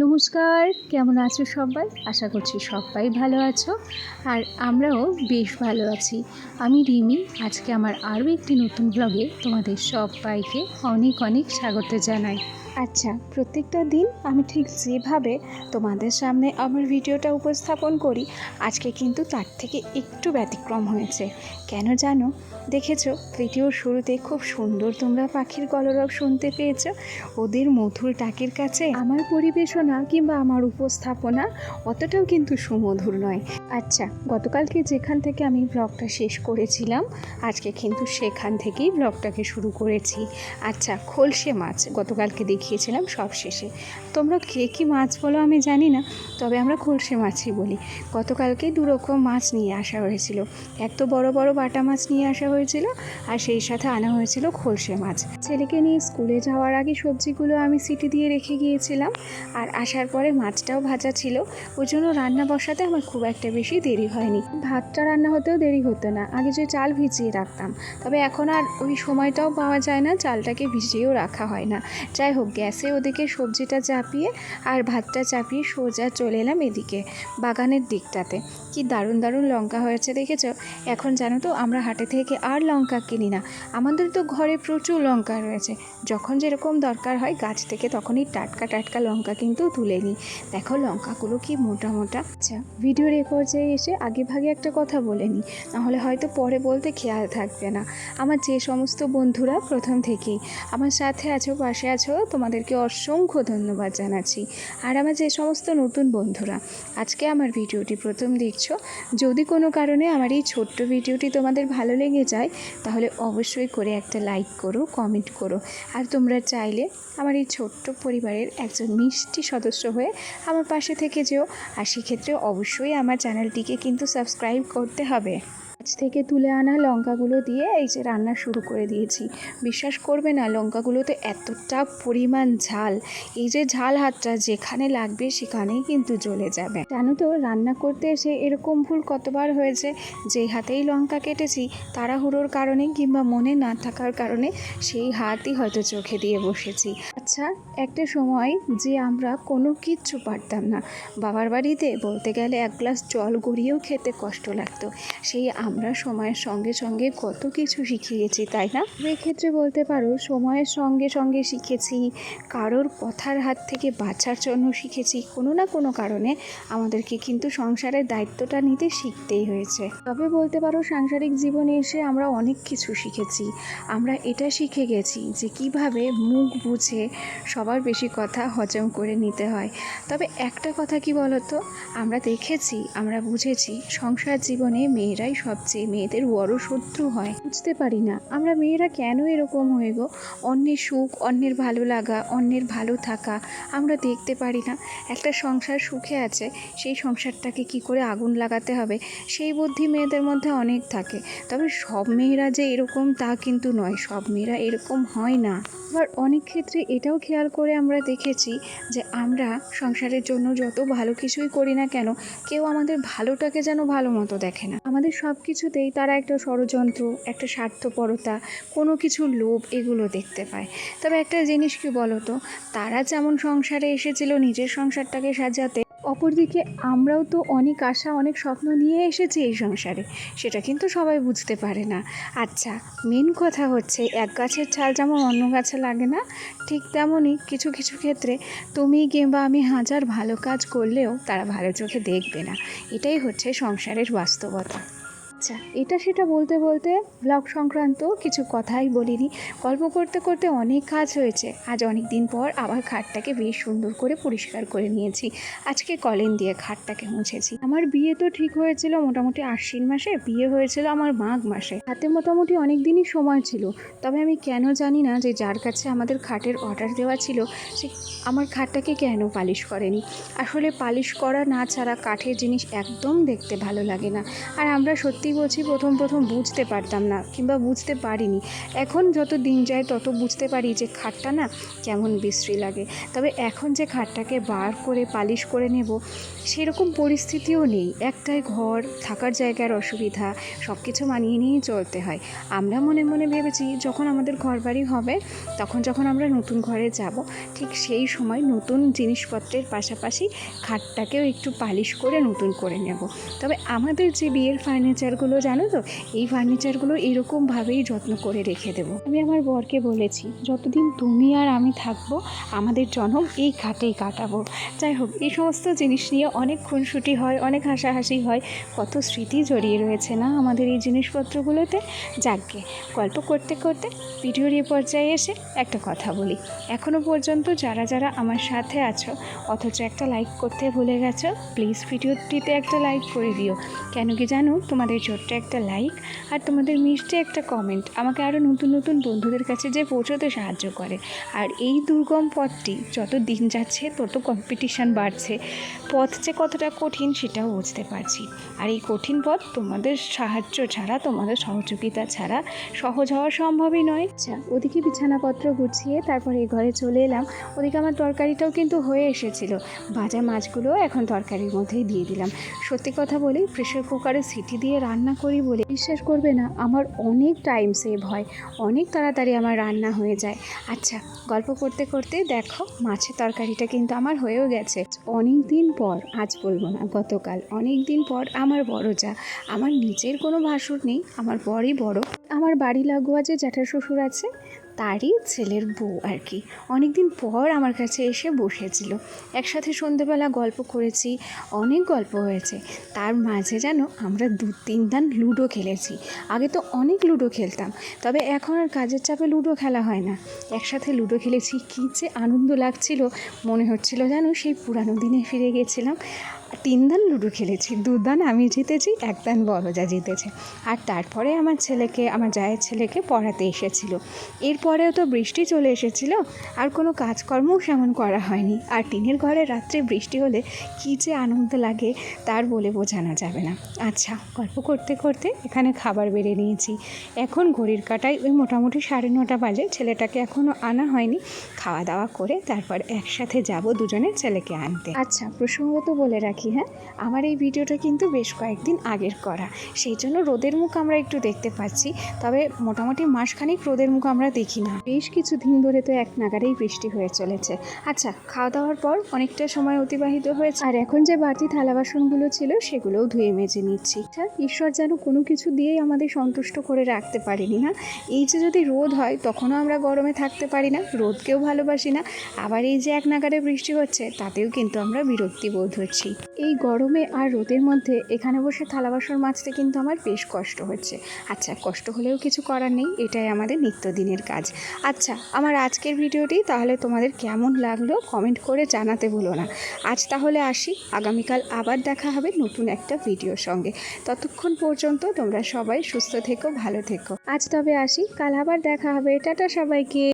নমস্কার, কেমন আছো সবাই? আশা করছি সবাই ভালো আছো। আর আমরাও বেশ ভালো আছি। আমি রিমি, আজকে আমার আরও একটি নতুন ব্লগে তোমাদের সবাইকে অনেক অনেক স্বাগত জানাই। আচ্ছা প্রত্যেকটা দিন আমি ঠিক যেভাবে তোমাদের সামনে আমার ভিডিওটা উপস্থাপন করি, আজকে কিন্তু তার থেকে একটু ব্যতিক্রম হয়েছে। কেন জানো? দেখেছ ভিডিওর শুরুতে খুব সুন্দর তোমরা পাখির কলরব শুনতে পেয়েছ। ওদের মধুর ডাকের কাছে আমার পরিবেশনা কিংবা আমার উপস্থাপনা অতটাও কিন্তু সুমধুর নয়। আচ্ছা গতকালকে যেখান থেকে আমি ব্লগটা শেষ করেছিলাম, আজকে কিন্তু সেখান থেকেই ব্লগটাকে শুরু করেছি। আচ্ছা খোলসে মাছ গতকালকে দেখিয়েছিলাম সব শেষে। তোমরা কে কী মাছ বলো আমি জানি না, তবে আমরা খোলসে মাছই বলি। গতকালকে দু রকম মাছ নিয়ে আসা হয়েছিল। এক তো বড় বড় বাটা মাছ নিয়ে আসা হয়েছিল, আর সেই সাথে আনা হয়েছিল খোলসে মাছ। ছেলেকে নিয়ে স্কুলে যাওয়ার আগে সবজিগুলো আমি সিটি দিয়ে রেখে গিয়েছিলাম, আর আসার পরে মাছটাও ভাজা ছিল। ওই জন্য রান্না বসাতে আমার খুব একটা বেশি দেরি হয়নি। ভাতটা রান্না হতেও দেরি হতো না। আগে যে চাল ভিজিয়ে রাখতাম। তবে এখন আর ওই সময়টাও পাওয়া যায় না, চালটাকে ভিজিয়েও রাখা হয় না। যাই হোক, গ্যাসে ওদিকে সবজিটা চাপিয়ে আর ভাতটা চাপিয়ে সোজা চলে এলাম এদিকে, বাগানের দিকটাতে। কি দারুণ দারুণ লঙ্কা হয়েছে দেখেছ? এখন জানো তো, আমরা হাটে থেকে আর লঙ্কা কিনি না। আমাদের তো ঘরে প্রচুর লঙ্কা রয়েছে। যখন যেরকম দরকার হয়, গাছ থেকে তখনই টাটকা টাটকা লঙ্কা কিন্তু তুলে নিই। দেখো লঙ্কাগুলো কি মোটা মোটা। আচ্ছা ভিডিওর এ পর্যায়ে এসে আগে ভাগে একটা কথা বলে নিই নাহলে হয়তো পরে বলতে খেয়াল থাকবে না। আমার যে সমস্ত বন্ধুরা প্রথম থেকেই, আমার সাথে আছো, পাশে আছো, তোমাদেরকে অসংখ্য ধন্যবাদ জানাচ্ছি। আর আমার যে সমস্ত নতুন বন্ধুরা, আজকে আমার ভিডিওটি প্রথম দেখছ। যদি কোনো কারণে আমার এই ছোট্ট ভিডিওটি তোমাদের ভালো লেগে যায়, তাহলে অবশ্যই করে একটা লাইক করো, কমেন্ট করো। আর তোমরা চাইলে আমার এই ছোট্ট পরিবারের একজন মিষ্টি সদস্য হয়ে আমার পাশে থেকে যেও। আর সেক্ষেত্রে অবশ্যই আমার চ্যানেলটিকে কিন্তু সাবস্ক্রাইব করতে হবে। গাছ থেকে তুলে আনা লঙ্কাগুলো দিয়ে এই যে রান্না শুরু করে দিয়েছি। বিশ্বাস করবে না, লঙ্কাগুলোতে এতটা পরিমাণ ঝাল। এই যে ঝাল হাতটা যেখানে লাগবে সেখানেই কিন্তু জ্বলে যাবে। জানো তো, রান্না করতে এসে এরকম ভুল কতবার হয়েছে? যেই হাতেই লঙ্কা কেটেছি, তাড়াহুড়োর কারণে কিংবা মনে না থাকার কারণে সেই হাতই হয়তো চোখে দিয়ে বসেছি। আচ্ছা একটা সময় যে আমরা কোনো কিচ্ছু পারতাম না। বাবার বাড়িতে বলতে গেলে এক গ্লাস জল গড়িয়েও খেতে কষ্ট লাগতো। সেই আমরা সময়ের সঙ্গে সঙ্গে কত কিছু শিখে গেছি তাই না? ক্ষেত্রে বলতে পারো, সময়ের সঙ্গে সঙ্গে শিখেছি, কারোর কথার হাত থেকে বাঁচার জন্য শিখেছি। কোনো না কোনো কারণে আমাদেরকে কিন্তু সংসারের দায়িত্বটা নিতে শিখতেই হয়েছে। তবে বলতে পারো, সাংসারিক জীবনে এসে আমরা অনেক কিছু শিখেছি। আমরা এটা শিখে গেছি যে কীভাবে মুখ বুঝে সবার বেশি কথা হজম করে নিতে হয়। তবে একটা কথা কি বলতো? আমরা দেখেছি, আমরা বুঝেছি, সংসার জীবনে মেয়েরাই সবচেয়ে মেয়েদের বড় শত্রু হয়। বুঝতে পারি না, আমরা মেয়েরা কেন এরকম হয়ে গো? অন্যের সুখ, অন্যের ভালো লাগা, অন্যের ভালো থাকা, আমরা দেখতে পারি না। একটা সংসার সুখে আছে, সেই সংসারটাকে কি করে আগুন লাগাতে হবে? সেই বুদ্ধি মেয়েদের মধ্যে অনেক থাকে। তবে সব মেয়েরা যে এরকম তা কিন্তু নয়, সব মেয়েরা এরকম হয় না। আবার অনেক ক্ষেত্রে এটাও খেয়াল করে আমরা দেখেছি যে আমরা সংসারের জন্য যত ভালো কিছুই করি না কেন, কেউ আমাদের ভালোটাকে যেন ভালো মতো দেখে না। আমাদের সব কিছুতেই তারা একটা ষড়যন্ত্র, একটা স্বার্থপরতা, কোনো কিছু লোভ এগুলো দেখতে পায়। তবে একটা জিনিস কি বলতো? তারা যেমন সংসারে এসেছিল, নিজের সংসারটাকে সাজাতে অপরদিকে আমরাও তো অনেক আশা, অনেক স্বপ্ন নিয়ে এসেছি এই সংসারে। সেটা কিন্তু সবাই বুঝতে পারে না। আচ্ছা মেন কথা হচ্ছে এক গাছের ছাল যেমন অন্য গাছে লাগে না, ঠিক তেমনই কিছু কিছু ক্ষেত্রে তুমি কিংবা আমি হাজার ভালো কাজ করলেও তারা ভালো চোখে দেখবে না। এটাই হচ্ছে সংসারের বাস্তবতা। আচ্ছা এটা সেটা বলতে বলতে ব্লগ সংক্রান্ত কিছু কথাই বলিনি। গল্প করতে করতে অনেক কাজ হয়েছে। আজ অনেক দিন পর আবার খাটটাকে বেশ সুন্দর করে পরিষ্কার করে নিয়েছি। আজকে কলেন দিয়ে খাটটাকে মুছেছি। আমার বিয়ে তো ঠিক হয়েছিল মোটামুটি আশ্বিন মাসে, বিয়ে হয়েছিল আমার মাঘ মাসে। হাতে মোটামুটি অনেক দিনই সময় ছিল। তবে আমি কেন জানি না যে যার কাছে আমাদের খাটের অর্ডার দেওয়া ছিল, সে আমার খাটটাকে কেন পালিশ করেনি? আসলে পালিশ করা না ছাড়া কাঠের জিনিস একদম দেখতে ভালো লাগে না। আর আমরা সত্যি সত্যি বলছি প্রথম প্রথম বুঝতে পারতাম না কিংবা বুঝতে পারিনি। এখন যত দিন যায় তত বুঝতে পারি যে খাটটা না কেমন বিশ্রী লাগে। তবে এখন যে খাটটাকে বার করে, পালিশ করে নেব, সেরকম পরিস্থিতিও নেই। একটাই ঘর, থাকার জায়গার অসুবিধা সব কিছু মানিয়ে নিয়েই চলতে হয়। আমরা মনে মনে ভেবেছি যখন আমাদের ঘর বাড়ি হবে, তখন যখন আমরা নতুন ঘরে যাব, ঠিক সেই সময় নতুন জিনিসপত্রের পাশাপাশি খাটটাকেও একটু পালিশ করে নতুন করে নেব। তবে আমাদের যে বিয়ের ফার্নিচারগুলো, জানো তো? এই ফার্নিচারগুলো এরকমভাবেই যত্ন করে রেখে দেবো। আমি আমার বরকে বলেছি, যতদিন তুমি আর আমি থাকব, আমাদের জন্ম এই খাটেই কাটাবো। যাই হোক, এই সমস্ত জিনিস নিয়ে অনেক খুনসুটি হয়, অনেক হাসাহাসি হয়। কত স্মৃতি জড়িয়ে রয়েছে না আমাদের এই জিনিসপত্রগুলোতে? যাকগে, গল্প করতে করতে ভিডিওর এ পর্যায়ে এসে একটা কথা বলি। এখনও পর্যন্ত যারা যারা আমার সাথে আছো, অথচ একটা লাইক করতে ভুলে গেছো, প্লিজ ভিডিওটিতে একটা লাইক করে দিও। কেন কি জানো, তোমাদের ছোট্ট একটা লাইক আর তোমাদের মিষ্টি একটা কমেন্ট আমাকে আরও নতুন নতুন বন্ধুদের কাছে যে পৌঁছতে সাহায্য করে। আর এই দুর্গম পথটি যত দিন যাচ্ছে, তত কম্পিটিশান বাড়ছে। পথ যে কতটা কঠিন সেটাও বুঝতে পারছি। আর এই কঠিন পথ তোমাদের সাহায্য ছাড়া, তোমাদের সহযোগিতা ছাড়া সহজ হওয়া সম্ভবই নয়। আচ্ছা ওদিকে বিছানাপত্র গুছিয়ে তারপর এই ঘরে চলে এলাম। ওদিকে আমার তরকারিটাও কিন্তু হয়ে এসেছিল। ভাজা মাছগুলো এখন তরকারির মধ্যেই দিয়ে দিলাম। সত্যি কথা বলি প্রেশার কুকারে সিটি দিয়ে রান্না করি বলে বিশ্বাস করবে না। আমার অনেক টাইম সেভ হয়। অনেক তাড়াতাড়ি আমার রান্না হয়ে যায়। আচ্ছা গল্প করতে করতে দেখো, মাছের তরকারিটা কিন্তু আমার হয়েও গেছে। অনেক দিন পর, আজ বলব না, গতকাল অনেক দিন পর আমার বড় যা। আমার নিজের কোনো ভাসুর নেই, আমার বড়ই বড়। আমার বাড়ি লাগোয়া যে জ্যাঠা শ্বশুর আছে তারই ছেলের বউ আর কি। অনেক দিন পর আমার কাছে এসে বসেছিল। একসাথে সন্ধেবেলা গল্প করেছি, অনেক গল্প হয়েছে। তার মাঝে যেন আমরা দু তিন দান লুডো খেলেছি। আগে তো অনেক লুডো খেলতাম, তবে এখন আর কাজের চাপে লুডো খেলা হয় না। একসাথে লুডো খেলেছি, কী যে আনন্দ লাগছিল। মনে হচ্ছিল যেন সেই পুরানো দিনে ফিরে গেছিলাম। তিন দান লুডো খেলেছি দু দান আমি জিতেছি এক দান বড়জা জিতেছে। আর তারপরে আমার ছেলেকে, আমার জায়ের ছেলেকে পড়াতে এসেছিল। এরপরেও তো বৃষ্টি চলে এসেছিল, আর কোনো কাজকর্মও সেমন করা হয়নি। আর টিনের ঘরে রাত্রে বৃষ্টি হলে কী যে আনন্দ লাগে, তার বলে বোঝানো যাবে না। আচ্ছা গল্প করতে করতে এখানে খাবার বেড়ে নিয়েছি। এখন ঘড়ির কাটায় ওই মোটামুটি সাড়ে নটা বাজে, ছেলেটাকে এখনও আনা হয়নি। খাওয়া দাওয়া করে তারপর একসাথে যাব দুজনে ছেলেকে আনতে। আচ্ছা প্রসঙ্গত বলে রাখি হ্যাঁ? আমার এই ভিডিওটা কিন্তু বেশ কয়েকদিন আগের করা। সেই জন্য রোদের মুখ আমরা একটু দেখতে পাচ্ছি, তবে মোটামুটি মাসখানেক রোদের মুখ আমরা দেখি না। বেশ কিছু দিন ধরে তো এক নাগারেই বৃষ্টি হয়ে চলেছে। আচ্ছা খাওয়া দাওয়ার পর অনেকটা সময় অতিবাহিত হয়েছে। আর এখন যে বাড়তি থালা বাসনগুলো ছিল, সেগুলোও ধুয়ে মেজে নিচ্ছি। আচ্ছা ঈশ্বর যেন কোনো কিছু দিয়েই আমাদের সন্তুষ্ট করে রাখতে পারিনি না এই যে যদি রোদ হয়, তখনও আমরা গরমে থাকতে পারি না, রোদকেও ভালোবাসি না। আবার এই যে এক নাগারে বৃষ্টি হচ্ছে, তাতেও কিন্তু আমরা বিরক্তি বোধ হচ্ছি। এই গরমে আর রোদের মধ্যে এখানে বসে থালা বাসন মাজতে কিন্তু আমার বেশ কষ্ট হচ্ছে। আচ্ছা কষ্ট হলেও কিছু করার নেই, এটাই আমাদের নিত্যদিনের কাজ। আচ্ছা আমার আজকের ভিডিওটি তাহলে তোমাদের কেমন লাগল কমেন্ট করে জানাতে ভুলো না। আজ তাহলে আসি, আগামীকাল আবার দেখা হবে নতুন একটা ভিডিওর সঙ্গে। ততক্ষণ পর্যন্ত তোমরা সবাই সুস্থ থেকো, ভালো থেকো। আজ তবে আসি, কাল আবার দেখা হবে। টাটা সবাইকে।